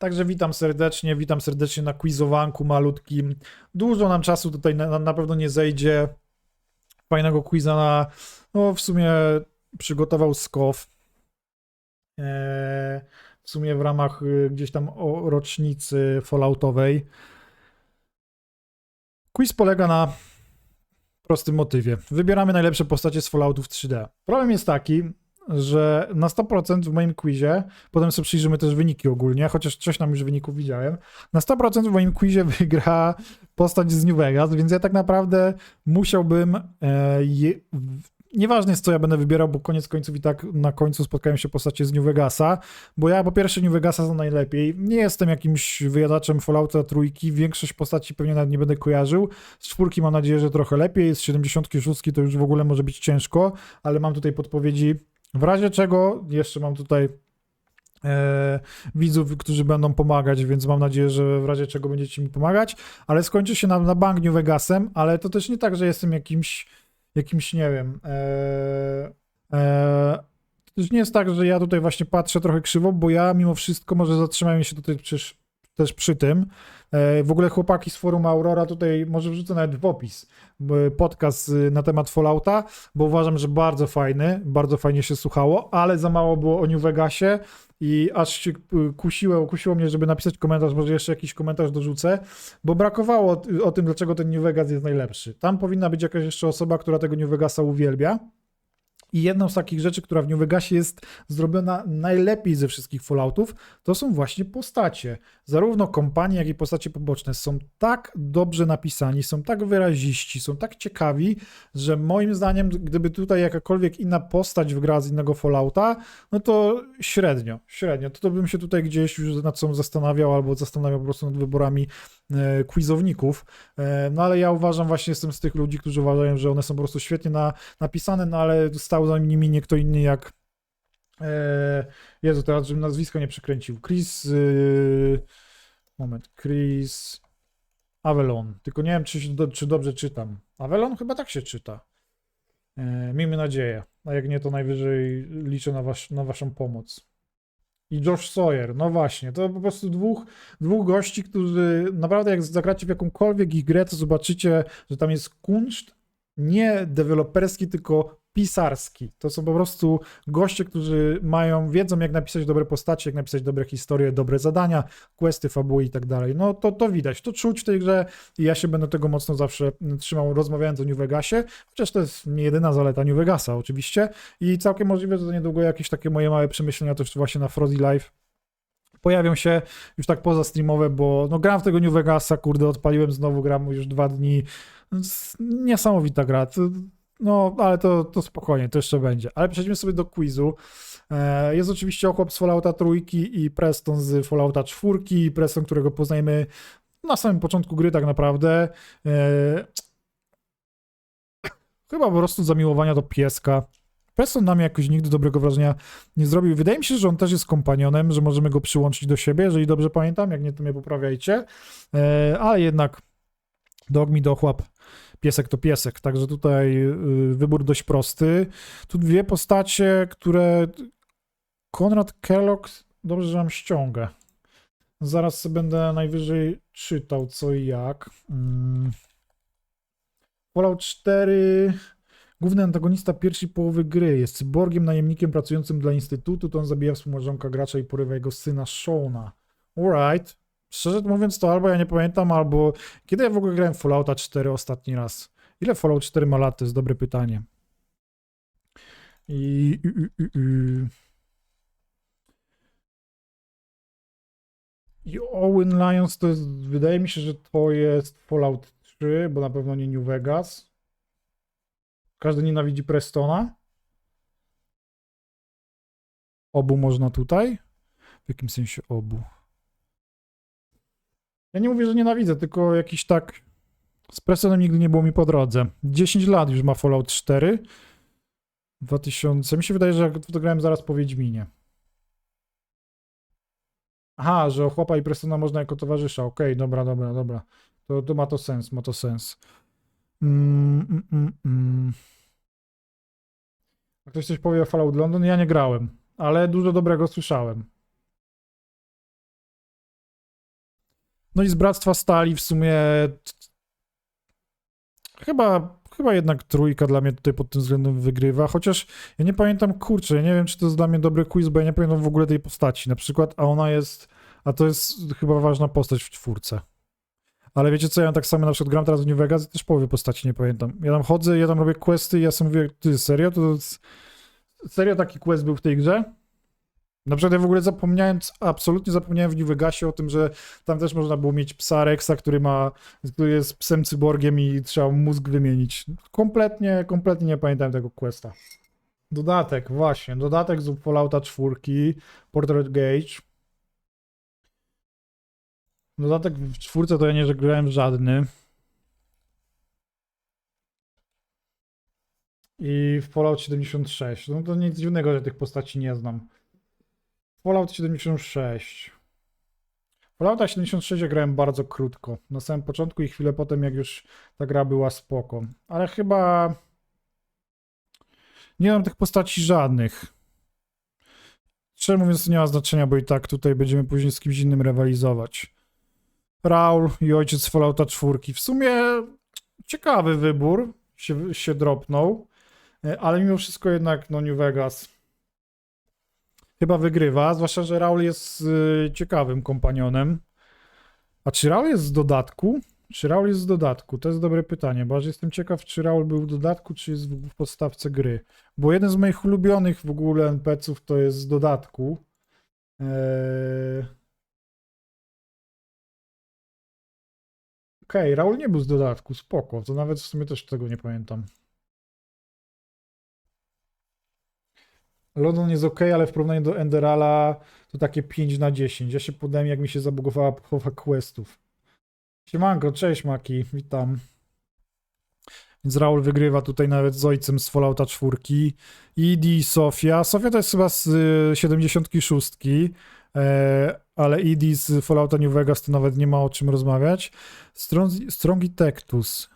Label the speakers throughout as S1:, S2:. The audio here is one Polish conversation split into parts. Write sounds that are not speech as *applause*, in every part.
S1: Także witam serdecznie, witam serdecznie na quizowanku malutkim. Dużo nam czasu tutaj na, na pewno nie zejdzie. Fajnego quiza na, no w sumie przygotował Skow. Eee, w sumie w ramach y, gdzieś tam rocznicy Falloutowej. Quiz polega na prostym motywie. Wybieramy najlepsze postacie z Falloutów 3D. Problem jest taki, że na 100% w moim quizie, potem sobie przyjrzymy też wyniki ogólnie, chociaż coś tam już wyników widziałem, na 100% w moim quizie *laughs* wygra postać z New Vegas, więc ja tak naprawdę musiałbym, e, je, nieważne jest co ja będę wybierał, bo koniec końców i tak na końcu spotkają się postacie z New Vegasa, bo ja po pierwsze New Vegasa znam najlepiej, nie jestem jakimś wyjadaczem Fallouta trójki, większość postaci pewnie nawet nie będę kojarzył, z czwórki mam nadzieję, że trochę lepiej, z 76 to już w ogóle może być ciężko, ale mam tutaj podpowiedzi w razie czego jeszcze mam tutaj e, widzów, którzy będą pomagać, więc mam nadzieję, że w razie czego będziecie mi pomagać, ale skończy się na, na bank New Vegasem, ale to też nie tak, że jestem jakimś, jakimś nie wiem, e, e, to też nie jest tak, że ja tutaj właśnie patrzę trochę krzywo, bo ja mimo wszystko może zatrzymałem się tutaj przecież też przy tym. E, W ogóle chłopaki z forum Aurora tutaj może wrzucę nawet w opis b- podcast y, na temat Fallouta, bo uważam, że bardzo fajny, bardzo fajnie się słuchało, ale za mało było o New Vegasie i aż się kusiło, kusiło mnie, żeby napisać komentarz, może jeszcze jakiś komentarz dorzucę, bo brakowało o, o tym, dlaczego ten New Vegas jest najlepszy. Tam powinna być jakaś jeszcze osoba, która tego New Vegasa uwielbia. I jedną z takich rzeczy, która w New Vegasie jest zrobiona najlepiej ze wszystkich Falloutów, to są właśnie postacie. Zarówno kompanie, jak i postacie poboczne są tak dobrze napisani, są tak wyraziści, są tak ciekawi, że moim zdaniem, gdyby tutaj jakakolwiek inna postać wgrała z innego Fallouta, no to średnio, średnio. To, to bym się tutaj gdzieś już nad sobą zastanawiał, albo zastanawiał po prostu nad wyborami e, quizowników. E, no ale ja uważam, właśnie jestem z tych ludzi, którzy uważają, że one są po prostu świetnie na, napisane, no ale stał za nimi nie kto inny jak Jezu, teraz żebym nazwisko nie przekręcił. Chris y, moment, Chris Avalon. Tylko nie wiem, czy, czy dobrze czytam. Avalon chyba tak się czyta. E, miejmy nadzieję. A jak nie, to najwyżej liczę na, was, na waszą pomoc. I Josh Sawyer, no właśnie, to po prostu dwóch, dwóch gości, którzy naprawdę jak zagracie w jakąkolwiek ich grę, to zobaczycie, że tam jest kunszt nie deweloperski, tylko pisarski. To są po prostu goście, którzy mają, wiedzą jak napisać dobre postacie, jak napisać dobre historie, dobre zadania, questy, fabuły i tak dalej. No to, to widać, to czuć w tej grze i ja się będę tego mocno zawsze trzymał, rozmawiając o New Vegasie, chociaż to jest nie jedyna zaleta New Vegasa oczywiście i całkiem możliwe, że niedługo jakieś takie moje małe przemyślenia też właśnie na Frosty Live pojawią się już tak poza streamowe, bo no gram w tego New Vegasa, kurde, odpaliłem znowu, gram już dwa dni. Niesamowita gra. No, ale to, to spokojnie, to jeszcze będzie. Ale przejdźmy sobie do quizu. E, Jest oczywiście ochłop z Fallouta trójki i Preston z Fallouta czwórki. Preston, którego poznajemy na samym początku gry tak naprawdę. E, Chyba po prostu zamiłowania do pieska. Preston nam jakoś nigdy dobrego wrażenia nie zrobił. Wydaje mi się, że on też jest kompanionem, że możemy go przyłączyć do siebie, jeżeli dobrze pamiętam, jak nie, to mnie poprawiajcie. E, ale jednak dog mi dochłap, piesek to piesek, także tutaj y, wybór dość prosty. Tu dwie postacie, które Konrad Kellogg, dobrze, że mam ściągę. Zaraz sobie będę najwyżej czytał co i jak. Mm. Fallout 4 Główny antagonista pierwszej połowy gry jest cyborgiem, najemnikiem pracującym dla Instytutu, to on zabija współmałżonka gracza i porywa jego syna Shona. Alright. Szczerze mówiąc to albo ja nie pamiętam, albo... Kiedy ja w ogóle grałem Fallouta 4 ostatni raz? Ile Fallout 4 ma lat? To jest dobre pytanie. I... i, i. I Owen Lions to jest... Wydaje mi się, że to jest Fallout 3, bo na pewno nie New Vegas. Każdy nienawidzi Prestona. Obu można tutaj? W jakim sensie obu? Ja nie mówię, że nienawidzę, tylko jakiś tak. Z Prestonem nigdy nie było mi po drodze. 10 lat już ma Fallout 4. 2000. Mi się wydaje, że to grałem zaraz po Wiedźminie. Aha, że o chłopa i Prestona można jako towarzysza. Okej, dobra, dobra, dobra. To, to ma to sens, ma to sens. Mm, mm, mm, mm. A ktoś coś powie o Fallout London? Ja nie grałem, ale dużo dobrego słyszałem. No i z Bractwa Stali w sumie chyba, chyba jednak trójka dla mnie tutaj pod tym względem wygrywa, chociaż ja nie pamiętam, kurczę, ja nie wiem, czy to jest dla mnie dobry quiz, bo ja nie pamiętam w ogóle tej postaci na przykład, a ona jest, a to jest chyba ważna postać w czwórce. Ale wiecie co, ja tak samo na przykład gram teraz w New Vegas i też połowy postaci nie pamiętam. Ja tam chodzę, ja tam robię questy i ja sobie mówię, ty serio? To jest... Serio taki quest był w tej grze? Na przykład ja w ogóle zapomniałem, absolutnie zapomniałem w New Vegasie o tym, że tam też można było mieć psa Rexa, który ma, który jest psem cyborgiem i trzeba mózg wymienić. Kompletnie, kompletnie nie pamiętam tego questa. Dodatek, właśnie, dodatek z Fallouta 4, Portrait Gage. Dodatek w czwórce to ja nie grałem żadny. I w Fallout 76. No to nic dziwnego, że tych postaci nie znam. Fallout 76. Fallouta 76 ja grałem bardzo krótko. Na samym początku i chwilę potem, jak już ta gra była spoko. Ale chyba nie mam tych postaci żadnych. Szczerze mówiąc, to nie ma znaczenia, bo i tak tutaj będziemy później z kimś innym rywalizować. Raul i ojciec Fallouta 4. W sumie ciekawy wybór się, się dropnął, e, ale mimo wszystko jednak no New Vegas chyba wygrywa, zwłaszcza, że Raul jest y, ciekawym kompanionem. A czy Raul jest z dodatku? Czy Raul jest z dodatku? To jest dobre pytanie, bo aż jestem ciekaw, czy Raul był w dodatku, czy jest w w podstawce gry. Bo jeden z moich ulubionych w ogóle NPC-ów to jest z dodatku. Eee... Okej, Raul nie był z dodatku, spoko. To nawet w sumie też tego nie pamiętam. London jest ok, ale w porównaniu do Enderala to takie 5 na 10. Ja się podałem, jak mi się zabugowała połowa questów. Siemanko, cześć Maki, witam. Więc Raul wygrywa tutaj nawet z ojcem z Fallouta 4. Idi, Sofia. Sofia to jest chyba z y, 76, e, ale Idi z Fallouta New Vegas to nawet nie ma o czym rozmawiać. Strong, Strongi Tectus.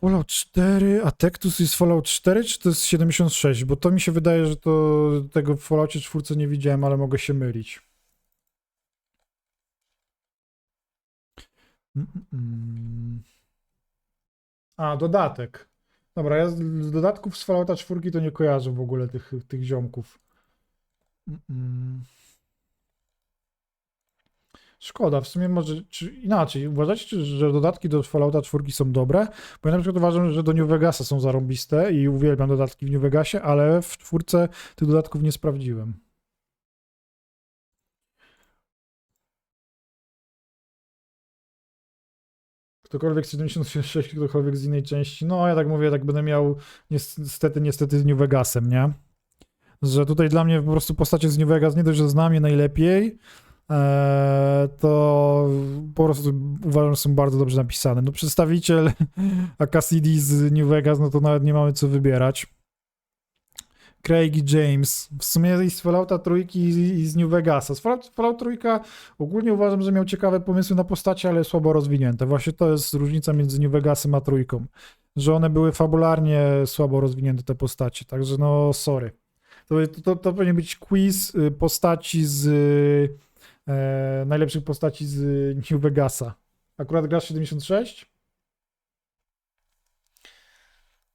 S1: Fallout 4, a Tectus jest Fallout 4, czy to jest 76? Bo to mi się wydaje, że to tego w Falloutie 4 nie widziałem, ale mogę się mylić. Mm, mm, mm. A, dodatek. Dobra, ja z, dodatków z Fallouta 4 to nie kojarzę w ogóle tych, tych ziomków. Mm. Szkoda, w sumie może, czy inaczej, uważacie, że dodatki do Fallouta 4 są dobre? Bo ja na przykład uważam, że do New Vegasa są zarąbiste i uwielbiam dodatki w New Vegasie, ale w czwórce tych dodatków nie sprawdziłem. Ktokolwiek z 76, ktokolwiek z innej części. No, ja tak mówię, tak będę miał niestety, niestety z New Vegasem, nie? Że tutaj dla mnie po prostu postacie z New Vegas nie dość, że znam je najlepiej, to po prostu uważam, że są bardzo dobrze napisane. No przedstawiciel *laughs* Cassidy z New Vegas, no to nawet nie mamy co wybierać. Craig i James. W sumie z Fallouta trójki i z New Vegasa. Z Fallout, Fallout trójka ogólnie uważam, że miał ciekawe pomysły na postacie, ale słabo rozwinięte. Właśnie to jest różnica między New Vegasem a trójką. Że one były fabularnie słabo rozwinięte te postacie, także no sorry. To, to, to powinien być quiz y, postaci z e, najlepszych postaci z New Vegasa. Akurat grasz 76?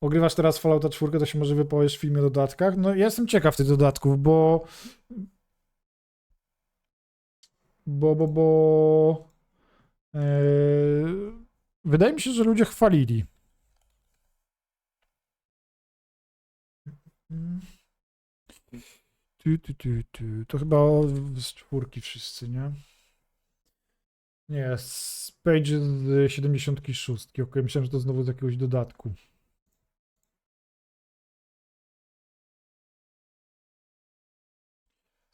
S1: Ogrywasz teraz Fallouta 4, to się może wypowiesz w filmie o dodatkach. No ja jestem ciekaw tych dodatków, bo... Bo, bo, bo... E, wydaje mi się, że ludzie chwalili. Tu, tu, tu, tu. To chyba z czwórki wszyscy, nie? Nie, z Page z 76. Okej, myślałem, że to znowu z jakiegoś dodatku.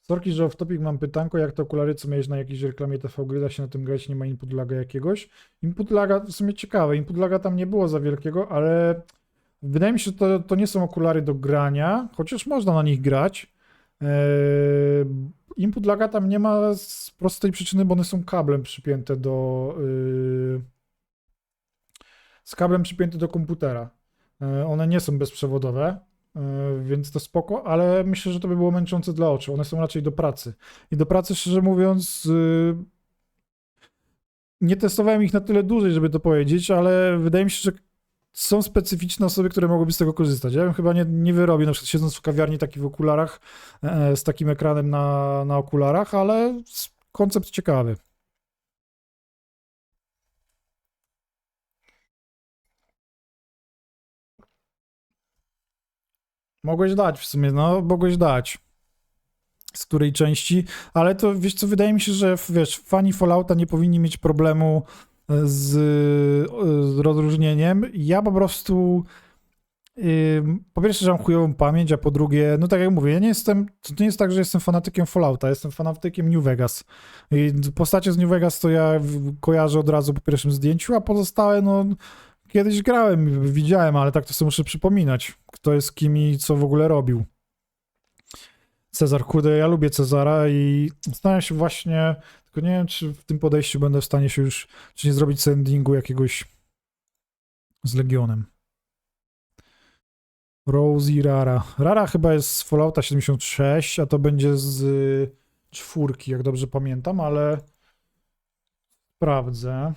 S1: Sorki, że w topik mam pytanko, jak te okulary, co miałeś na jakiejś reklamie TV da się na tym grać, nie ma input laga jakiegoś? Input laga, w sumie ciekawe, input laga tam nie było za wielkiego, ale wydaje mi się, że to, to nie są okulary do grania, chociaż można na nich grać. Eee, Input laga tam nie ma z prostej przyczyny, bo one są kablem przypięte do. Yy, z kablem przypięte do komputera. Yy, One nie są bezprzewodowe, yy, więc to spoko, ale myślę, że to by było męczące dla oczu. One są raczej do pracy. I do pracy, szczerze mówiąc, yy, nie testowałem ich na tyle dłużej, żeby to powiedzieć, ale wydaje mi się, że są specyficzne osoby, które mogłyby z tego korzystać. Ja bym chyba nie, nie wyrobił, na przykład siedząc w kawiarni taki w okularach, e, z takim ekranem na, na okularach, ale koncept ciekawy. Mogłeś dać w sumie, no, mogłeś dać. Z której części, ale to wiesz co, wydaje mi się, że wiesz, fani Fallouta nie powinni mieć problemu z, rozróżnieniem. Ja po prostu po pierwsze, że mam chujową pamięć, a po drugie, no tak jak mówię, ja nie jestem, to nie jest tak, że jestem fanatykiem Fallouta, jestem fanatykiem New Vegas. I postacie z New Vegas to ja kojarzę od razu po pierwszym zdjęciu, a pozostałe, no kiedyś grałem, widziałem, ale tak to sobie muszę przypominać, kto jest kim i co w ogóle robił. Cezar, kurde, ja lubię Cezara i zastanawiam się właśnie, tylko nie wiem, czy w tym podejściu będę w stanie się już, czy nie zrobić sendingu jakiegoś z Legionem. Rosie Rara. Rara chyba jest z Fallouta 76, a to będzie z y, czwórki, jak dobrze pamiętam, ale sprawdzę.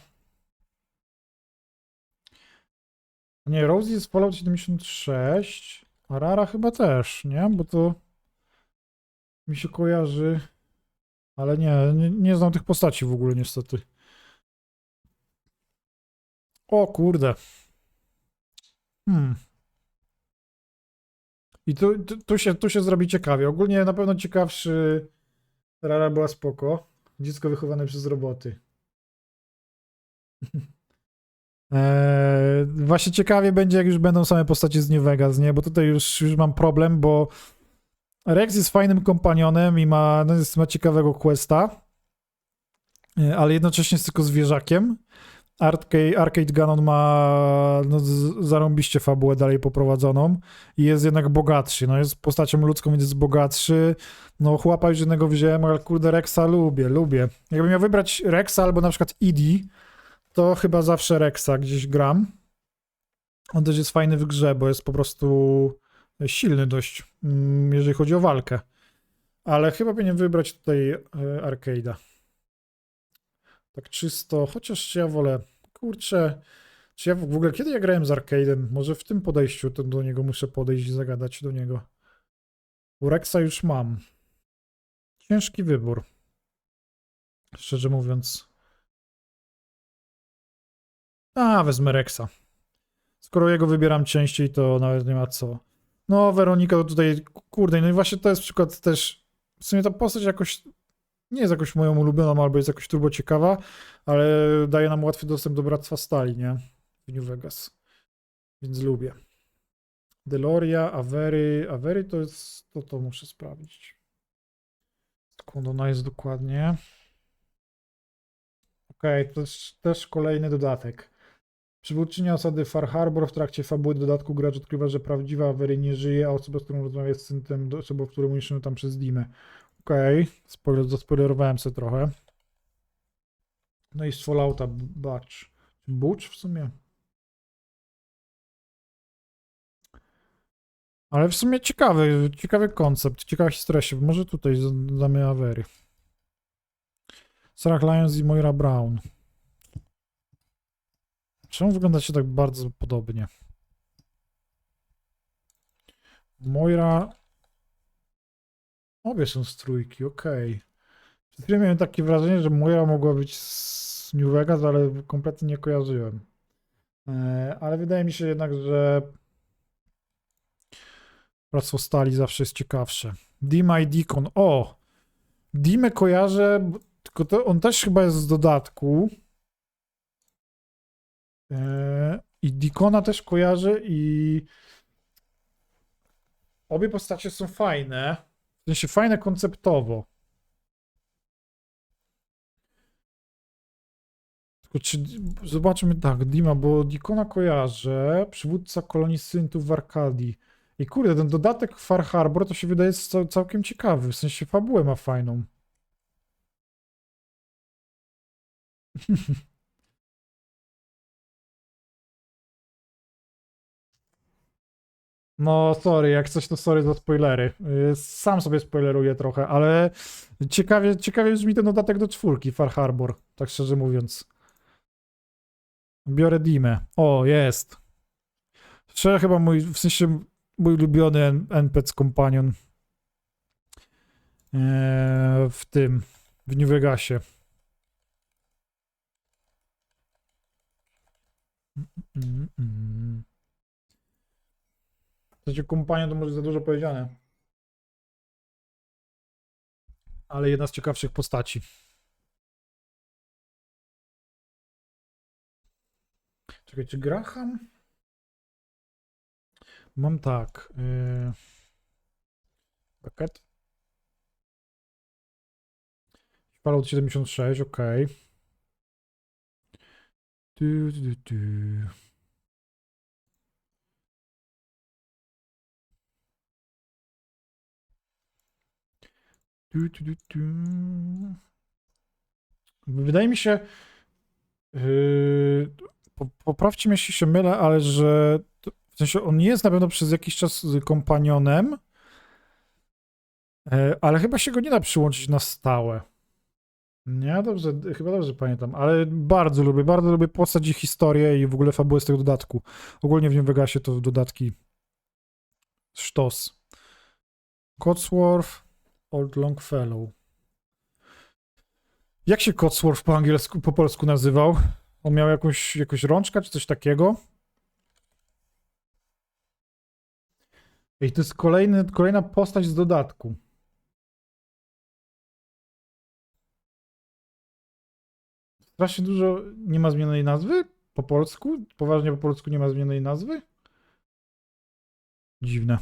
S1: Nie, Rosie jest Fallout 76, a Rara chyba też, nie? Bo to mi się kojarzy, ale nie, nie, nie znam tych postaci w ogóle niestety. O kurde. Hmm. I tu, tu, tu, się, tu się zrobi ciekawie. Ogólnie na pewno ciekawszy Rara była spoko. Dziecko wychowane przez roboty. *laughs* Eee, właśnie ciekawie będzie, jak już będą same postacie z New Vegas, nie? Bo tutaj już, już mam problem, bo Rex jest fajnym kompanionem i ma, no jest, ma ciekawego questa, e, ale jednocześnie jest tylko zwierzakiem. Arcade, Arcade Ganon ma no, zarąbiście fabułę dalej poprowadzoną i jest jednak bogatszy. No, jest postacią ludzką, więc jest bogatszy. No, chłapa już jednego wziąłem, ale kurde, Rexa lubię, lubię. Jakbym miał wybrać Rexa albo na przykład Idi, to chyba zawsze Rexa gdzieś gram. On też jest fajny w grze, bo jest po prostu silny dość, mm, jeżeli chodzi o walkę. Ale chyba powinien wybrać tutaj e, Arcade'a. Tak czysto, chociaż ja wolę, kurczę, czy ja w ogóle, kiedy ja grałem z Arcade'em? Może w tym podejściu to do niego muszę podejść i zagadać do niego. Rexa już mam. Ciężki wybór. Szczerze mówiąc. A, wezmę Rexa. Skoro jego wybieram częściej, to nawet nie ma co. No, Weronika to tutaj, kurde, no i właśnie to jest przykład też, w sumie ta postać jakoś nie jest jakoś moją ulubioną, albo jest jakoś turbo ciekawa, ale daje nam łatwy dostęp do Bractwa Stali, nie? W New Vegas. Więc lubię. Deloria, Avery, Avery to jest, to to muszę sprawdzić. Skąd ona jest dokładnie? Okej, to jest też kolejny dodatek. Przywódczynia osady Far Harbor w trakcie fabuły dodatku gracz odkrywa, że prawdziwa Avery nie żyje, a osoba, z którą rozmawia jest syntem osobą, którą musimy tam przez Dimę. Okej, spoiler, zaspoilerowałem sobie trochę. No i z Fallouta Batch. Butch w sumie. Ale w sumie ciekawy, ciekawy koncept, ciekawa historia się. Może tutaj damy Avery. Sarah Lyons i Moira Brown. Czemu wyglądacie tak bardzo podobnie? Moira. Obie są z trójki, okej. Przed chwilą miałem takie wrażenie, że Moira mogła być z New Vegas, ale kompletnie nie kojarzyłem. E, ale wydaje mi się jednak, że Bractwo Stali zawsze jest ciekawsze. Dima i Deacon. O! Dimę kojarzę, tylko to, on też chyba jest z dodatku. E, I Deacona też kojarzę i obie postacie są fajne. W sensie fajne konceptowo. Tylko czy, zobaczmy tak, Dima, bo Deacona kojarzę, przywódca kolonii syntów w Arkadii. I kurde, ten dodatek Far Harbor to się wydaje cał- całkiem ciekawy, w sensie fabułę ma fajną. *laughs* No, sorry, jak coś to sorry za spoilery. Y, Sam sobie spoileruję trochę, ale ciekawie, ciekawie brzmi ten dodatek do czwórki, Far Harbor, tak szczerze mówiąc. Biorę Dimę. O, jest. Szczerze chyba mój, w sensie mój ulubiony NPC kompanion eee, w tym, w New Vegasie. Mm, mm. W sensie kompanion to może za dużo powiedziane. Ale jedna z ciekawszych postaci. Czekaj, czy Graham? Mam tak. Yy... Bucket. Fallout 76, ok. Wydaje mi się. Yy, po- poprawcie mnie, jeśli się mylę, ale że. to- W sensie on jest na pewno przez jakiś czas kompanionem. e, Ale chyba się go nie da przyłączyć na stałe. Nie, dobrze, chyba dobrze pamiętam, ale bardzo lubię, bardzo lubię postać i historię i w ogóle fabułę z tego dodatku. Ogólnie w New Vegasie to dodatki sztos. Cotsworth, Old Longfellow. Jak się Cotsworth po angielsku, po polsku nazywał? On miał jakąś, jakąś rączka czy coś takiego? I to jest kolejny, kolejna postać z dodatku. Strasznie dużo nie ma zmienionej nazwy po polsku. Poważnie po polsku nie ma zmienionej nazwy. Dziwne.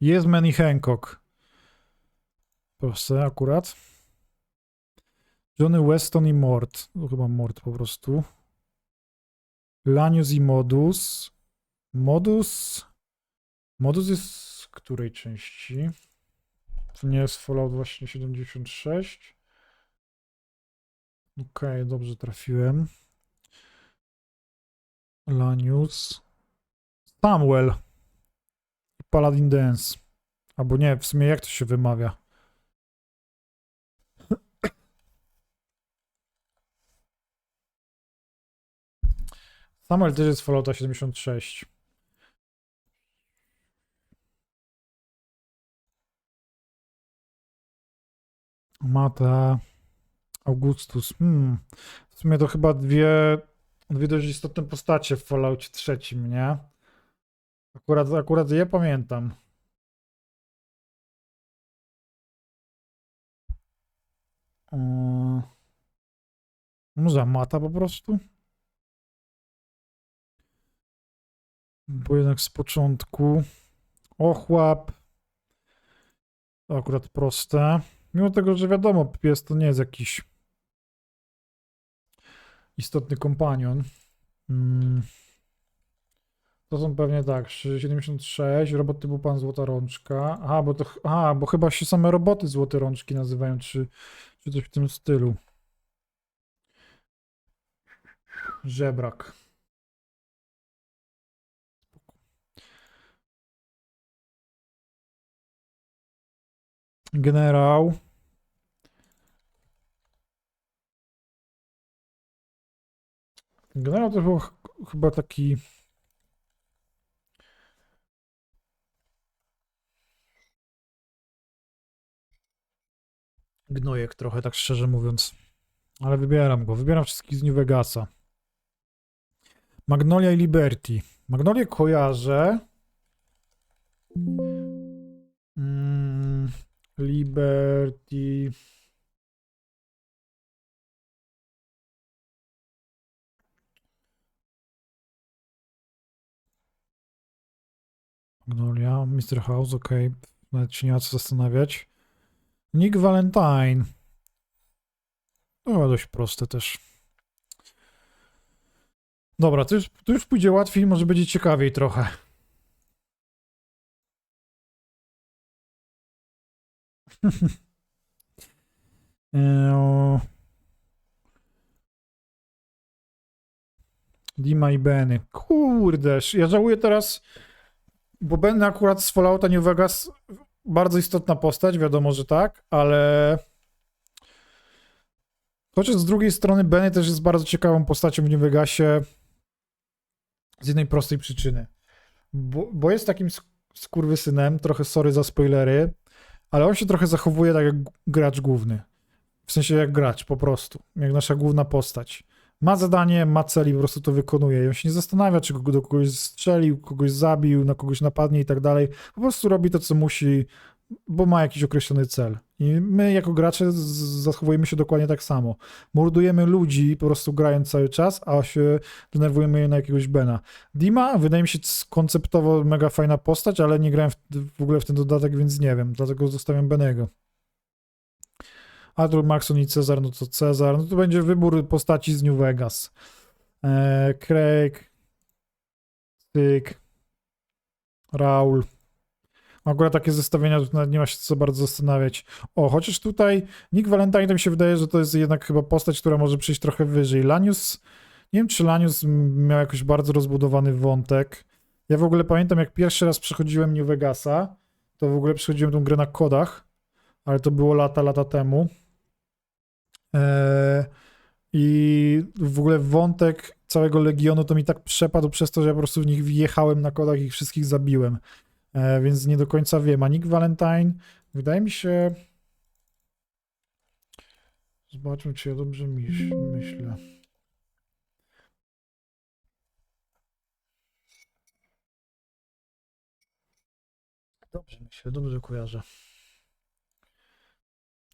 S1: Jest Manny Hancock. Proszę, akurat. Johnny Weston i Mort. No, chyba Mort po prostu. Lanius i Modus. Modus. Modus jest z której części? To nie jest Fallout właśnie 76. Okej, dobrze trafiłem. Lanius. Samuel. Paladin Dance. Albo nie, w sumie jak to się wymawia? Samuel też jest Fallouta 76. Mata. Augustus. Hmm. W sumie to chyba dwie, dwie dość istotne postacie w Falloutie trzecim, nie? Akurat, akurat je pamiętam. Eee, Może Mata po prostu? Bo jednak z początku. Ochłap. To akurat proste. Mimo tego, że wiadomo, pies to nie jest jakiś istotny kompanion. Mm. To są pewnie tak, 76, robot typu pan Złota Rączka. Aha, bo to, aha, bo chyba się same roboty Złote Rączki nazywają, czy, czy coś w tym stylu. Żebrak. Generał. Generał to był ch- chyba taki. Gnojek trochę, tak szczerze mówiąc. Ale wybieram go. Wybieram wszystkich z New Vegasa. Magnolia i Liberty. Magnolię kojarzę. Mm, Liberty. Magnolia, Mr. House, ok. Nawet się nie ma co zastanawiać. Nick Valentine. To chyba dość proste też. Dobra, to już, to już pójdzie łatwiej, może będzie ciekawiej trochę. *laughs* Dima i Benny. Kurde, ja żałuję teraz, bo Benny akurat z Fallouta New Vegas bardzo istotna postać, wiadomo, że tak, ale Chociaż z drugiej strony Benny też jest bardzo ciekawą postacią w New Vegasie z jednej prostej przyczyny. Bo, bo jest takim sk- skurwysynem, trochę sorry za spoilery, ale on się trochę zachowuje tak jak gracz główny. W sensie jak gracz, po prostu. Jak nasza główna postać. Ma zadanie, ma cel i po prostu to wykonuje. I on się nie zastanawia, czy do kogoś strzelił, kogoś zabił, na kogoś napadnie i tak dalej. Po prostu robi to, co musi, bo ma jakiś określony cel. I my jako gracze zachowujemy się dokładnie tak samo. Mordujemy ludzi po prostu grając cały czas, a się denerwujemy na jakiegoś Bena. Dima wydaje mi się konceptowo mega fajna postać, ale nie grałem w, w ogóle w ten dodatek, więc nie wiem. Dlatego zostawiam Benego. Arthur, Maxon i Cezar, no to Cezar. No to będzie wybór postaci z New Vegas. Eee, Craig, Tyk, Raul. Akurat takie zestawienia, tu nawet nie ma się co bardzo zastanawiać. O, chociaż tutaj Nick Valentine to mi się wydaje, że to jest jednak chyba postać, która może przyjść trochę wyżej. Lanius, nie wiem czy Lanius miał jakoś bardzo rozbudowany wątek. Ja w ogóle pamiętam, jak pierwszy raz przechodziłem New Vegasa, to w ogóle przechodziłem tą grę na kodach, ale to było lata, lata temu. Eee, I w ogóle wątek całego Legionu to mi tak przepadł przez to, że ja po prostu w nich wjechałem na kodach i ich wszystkich zabiłem. E, więc nie do końca wiem. A Nick Valentine, wydaje mi się. Zobaczmy, czy ja dobrze myśl, myślę. Dobrze myślę, dobrze kojarzę.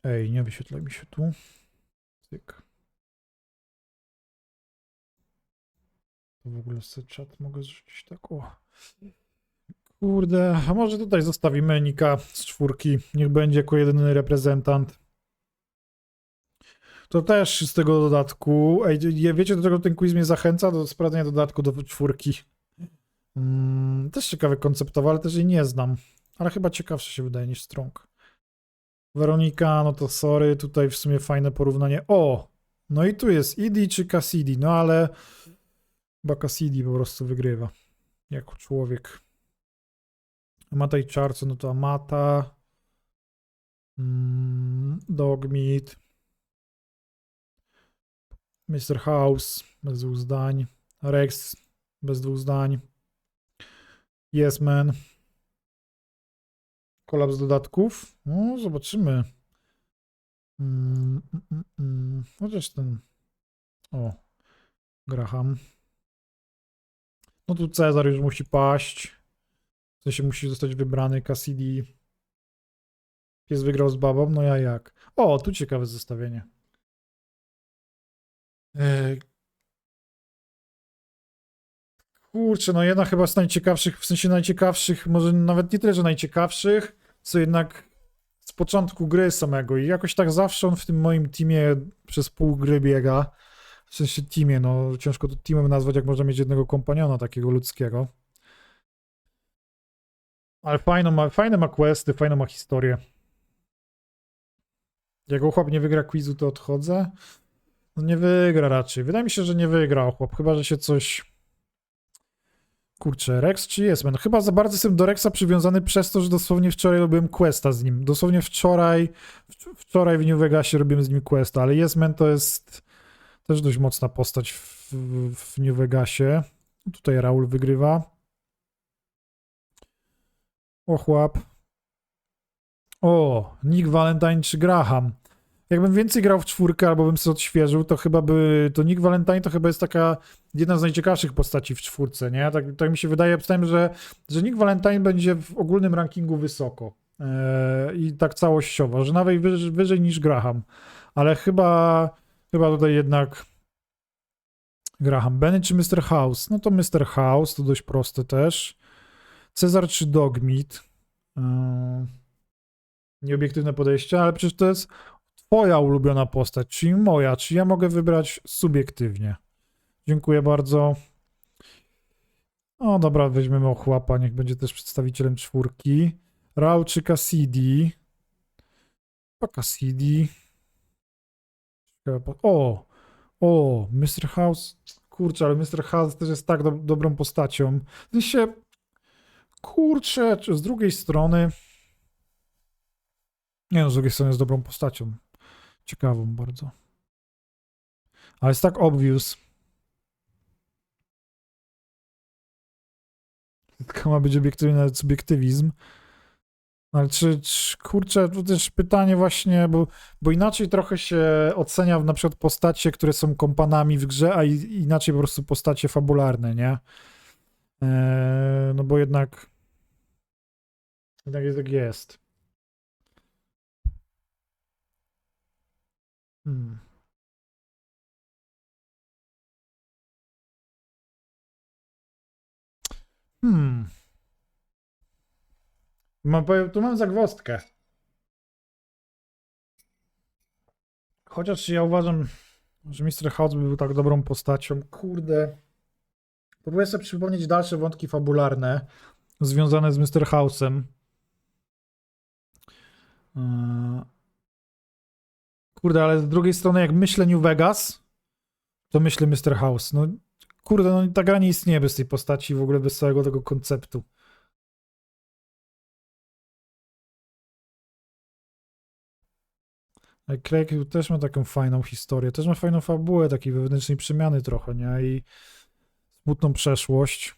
S1: Ej, nie wyświetlaj mi się tu. To w ogóle sobie czat mogę zrzucić tak, o. Kurde, a może tutaj zostawimy Nika z czwórki. Niech będzie jako jedyny reprezentant. To też z tego dodatku. Ej, wiecie, do czego ten quiz mnie zachęca? Do sprawdzenia dodatku do czwórki. Mm, też ciekawy konceptowo, ale też jej nie znam. Ale chyba ciekawszy się wydaje niż Strong. Weronika, no to sorry, tutaj w sumie fajne porównanie. O! No i tu jest Idi czy Cassidy, no ale chyba Cassidy po prostu wygrywa. Jako człowiek. Amata i Czarco, no to Amata. Mm, Dogmeat. Mr. House, bez dwóch zdań. Rex, bez dwóch zdań. Yes Man. Kolaps dodatków. No, zobaczymy. Mm, mm, mm, mm. Chociaż ten. O. Graham. No tu Cezar już musi paść. W sensie musi zostać wybrany. Cassidy. Pies wygrał z babą. No ja jak? O, tu ciekawe zestawienie. Ej. Kurczę, no jedna chyba z najciekawszych, w sensie najciekawszych, może nawet nie tyle, że najciekawszych, co jednak z początku gry samego i jakoś tak zawsze on w tym moim teamie przez pół gry biega. W sensie teamie, no ciężko to teamem nazwać, jak można mieć jednego kompaniona takiego ludzkiego. Ale fajno ma, fajne ma questy, fajną ma historię. Jak chłop nie wygra quizu, to odchodzę. No nie wygra raczej. Wydaje mi się, że nie wygra chłop, chyba że się coś. Kurczę, Rex czy jest? No chyba za bardzo jestem do Rexa przywiązany przez to, że dosłownie wczoraj robiłem questa z nim. Dosłownie wczoraj, wcz- wczoraj w New Vegasie robiłem z nim questa, ale Yesman to jest też dość mocna postać w, w, w New Vegasie. Tutaj Raul wygrywa. Ochłap. O, Nick Valentine czy Graham. Jakbym więcej grał w czwórkę albo bym sobie odświeżył, to chyba by. To Nick Valentine to chyba jest taka jedna z najciekawszych postaci w czwórce, nie? Tak, tak mi się wydaje, przynajmniej, że, że Nick Valentine będzie w ogólnym rankingu wysoko. Eee, I tak całościowo, że nawet wyżej, wyżej niż Graham. Ale chyba, chyba tutaj jednak Graham. Benny czy Mr. House? No to Mr. House, to dość proste też. Cezar czy Dogmeat? Eee, nieobiektywne podejście, ale przecież to jest twoja ulubiona postać, czyli moja, czy ja mogę wybrać subiektywnie. Dziękuję bardzo. O, dobra, weźmiemy ochłapa, niech będzie też przedstawicielem czwórki. Rał czy Cassidy? Chyba Cassidy. O, o, Mr. House. Kurczę, ale Mr. House też jest tak do, dobrą postacią. W sensie, kurczę, czy z drugiej strony... Nie no, z drugiej strony jest dobrą postacią. Ciekawą bardzo. Ale jest tak obvious. To ma być obiektywny nawet subiektywizm. Ale czy, czy kurczę, to też pytanie właśnie, bo, bo inaczej trochę się ocenia na przykład postacie, które są kompanami w grze, a inaczej po prostu postacie fabularne, nie? Eee, no bo jednak jednak jest jak jest. Hmm. Hmm. Tu mam zagwozdkę. Chociaż ja uważam, że Mr. House by był tak dobrą postacią. Kurde. Próbuję sobie przypomnieć dalsze wątki fabularne związane z Mr. House'em. Eee, Kurde, ale z drugiej strony, jak myślę New Vegas, to myślę Mr. House. No, kurde, no ta gra nie istnieje bez tej postaci, w ogóle bez całego tego konceptu. Ale Craig też ma taką fajną historię, też ma fajną fabułę, takiej wewnętrznej przemiany trochę, nie? I smutną przeszłość.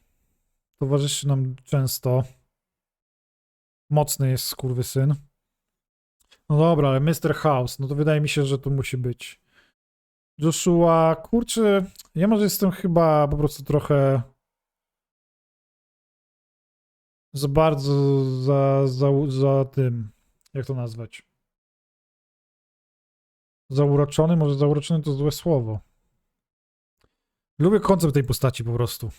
S1: Towarzyszy nam często. Mocny jest skurwysyn. No dobra, ale Mr. House, no to wydaje mi się, że tu musi być. Joshua, kurczę, ja może jestem chyba po prostu trochę za bardzo za, za, za tym, jak to nazwać? Zauroczony, może zauroczony to złe słowo. Lubię koncept tej postaci po prostu.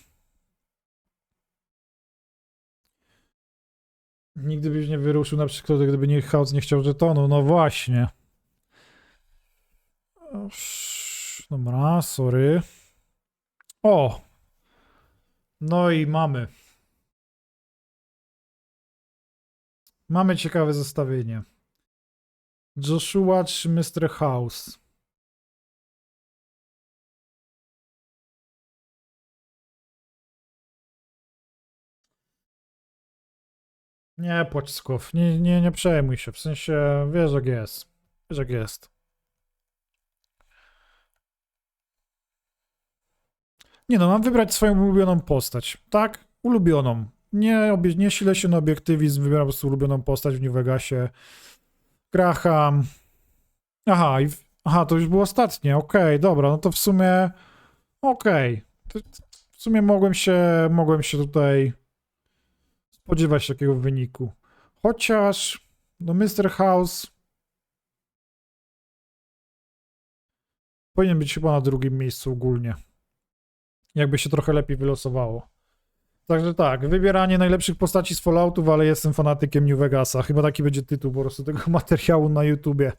S1: Nigdy byś nie wyruszył na przykład, gdyby nie House nie chciał żetonu. No właśnie. Dobra, sorry. O! No i mamy. Mamy ciekawe zestawienie. Joshua czy Mr. House? Nie płacz nie, nie, nie przejmuj się, w sensie wiesz jak jest, wiesz jak jest. Nie no, mam wybrać swoją ulubioną postać, tak? Ulubioną. Nie, obie- nie silę się na obiektywizm, wybieram po prostu ulubioną postać w New Vegasie. Graham. Aha, i. Aha, to już było ostatnie, okej, dobra, no to w sumie okej. To- W sumie mogłem się, mogłem się tutaj spodziewać takiego wyniku. Chociaż, no Mr. House powinien być chyba na drugim miejscu ogólnie. Jakby się trochę lepiej wylosowało. Także tak, wybieranie najlepszych postaci z Falloutów, ale jestem fanatykiem New Vegasa. Chyba taki będzie tytuł po prostu tego *laughs* materiału na YouTubie.